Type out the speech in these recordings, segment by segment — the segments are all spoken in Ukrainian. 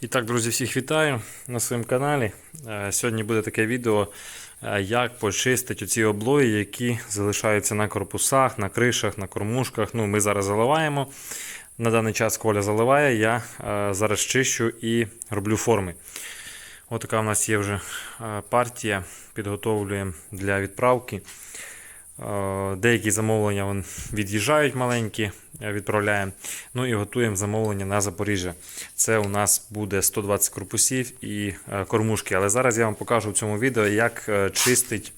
І так, друзі, всіх вітаю на своєму каналі. Е, Сьогодні буде таке відео, е, як почистити оці облої, які залишаються на корпусах, на кришах, на кормушках. Ну, ми зараз заливаємо. На даний час Коля заливає, я е, зараз чищу і роблю форми. Ось така у нас є вже партія, підготовлюємо для відправки. Деякі замовлення від'їжджають маленькі, відправляємо. Ну і готуємо замовлення на Запоріжжя. Це у нас буде 120 корпусів і е, кормушки. Але зараз я вам покажу в цьому відео, як е, чистить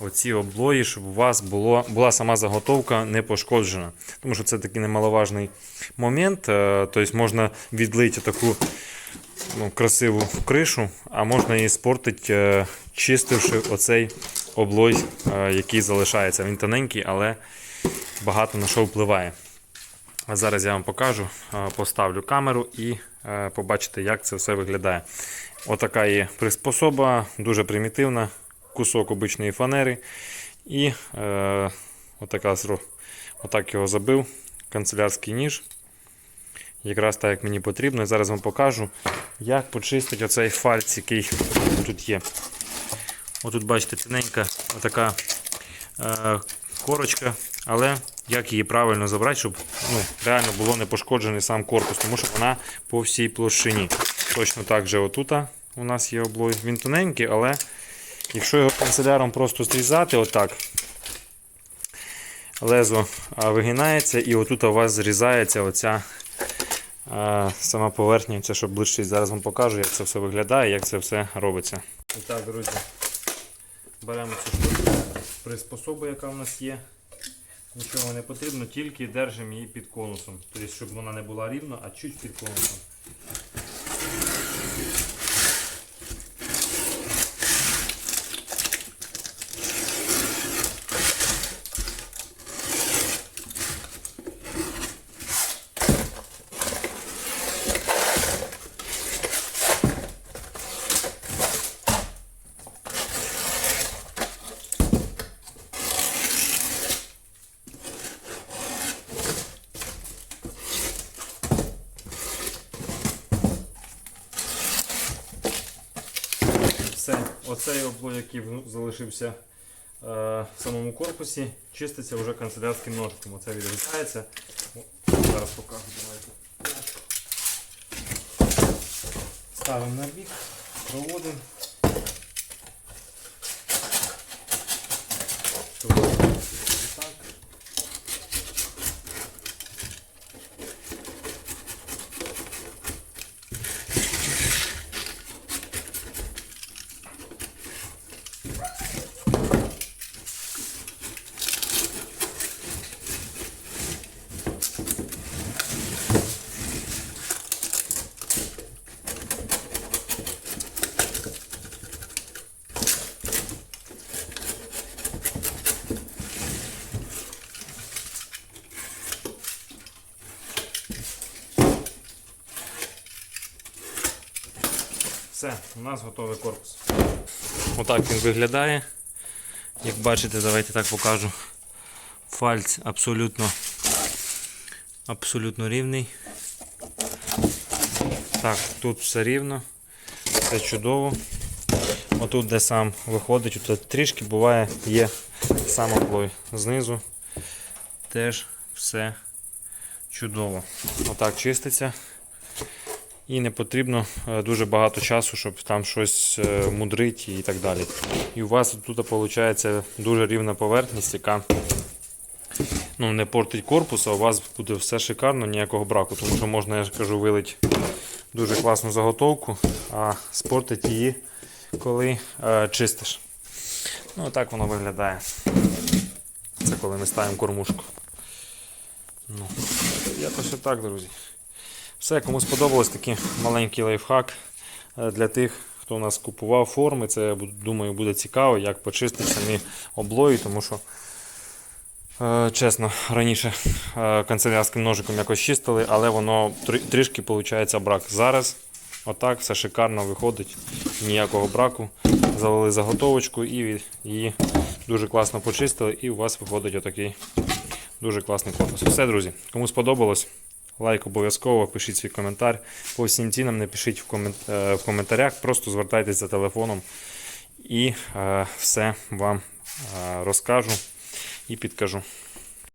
оці облої, щоб у вас було, була сама заготовка не пошкоджена. Тому що це такий немаловажний момент. Е, Тобто можна відлити таку ну, красиву кришу, а можна її спортити, е, чистивши оцей облой, е, який залишається. Він тоненький, але багато на що впливає. Зараз я вам покажу, е, поставлю камеру і е, побачите, як це все виглядає. Отака є приспособа, дуже примітивна, кусок обичної фанери. І е, отака, отак його забив, канцелярський ніж. Якраз так, як мені потрібно. І зараз вам покажу, як почистити оцей фальц, який тут є. Отут, бачите, тоненька така е, корочка, але як її правильно забрати, щоб ну, реально було не пошкоджений сам корпус, тому що вона по всій площині. Точно так же отут у нас є облой. Він тоненький, але якщо його канцеляром просто зрізати, отак, лезо вигинається і отут у вас зрізається оця а, сама поверхня, це щоб ближче. Зараз вам покажу, як це все виглядає, як це все робиться. І так, друзі, беремо цю приспособу, яка в нас є. Нічого не потрібно, тільки держимо її під конусом. Тобто, щоб вона не була рівна, а чуть під конусом. Все, оцей облой, який залишився е, в самому корпусі, чиститься вже канцелярським ножиком. Оце відрізається. Зараз покажу. Давайте. Ставимо на бік. Проводимо так. Все, у нас готовий корпус. Отак він виглядає. Як бачите, давайте так покажу. Фальц абсолютно, абсолютно рівний. Так, тут все рівно, все чудово. Отут, де сам виходить, тут трішки буває, є сам облой знизу. Теж все чудово. Отак чиститься. І не потрібно е, дуже багато часу, щоб там щось е, мудрити і так далі. І у вас тут виходить дуже рівна поверхність, яка ну, не портить корпус, а у вас буде все шикарно, ніякого браку. Тому що можна, я ж кажу, вилити дуже класну заготовку, а спортить її, коли е, чистиш. Ну, так воно виглядає. Це коли ми ставимо кормушку. Ну, якось отак, друзі. Все, кому сподобалось такий маленький лайфхак е, для тих, хто у нас купував форми. Це, думаю, буде цікаво, як почистити самі облої, тому що, е, чесно, раніше е, канцелярським ножиком якось чистили, але воно трішки виходить брак. Зараз отак все шикарно виходить, ніякого браку. Завели заготовочку і її дуже класно почистили, і у вас виходить отакий дуже класний корпус. Все, друзі, кому сподобалось, лайк обов'язково, пишіть свій коментар. По всім цінам напишіть в, комент, е, в коментарях, просто звертайтеся телефоном і е, все вам е, розкажу і підкажу.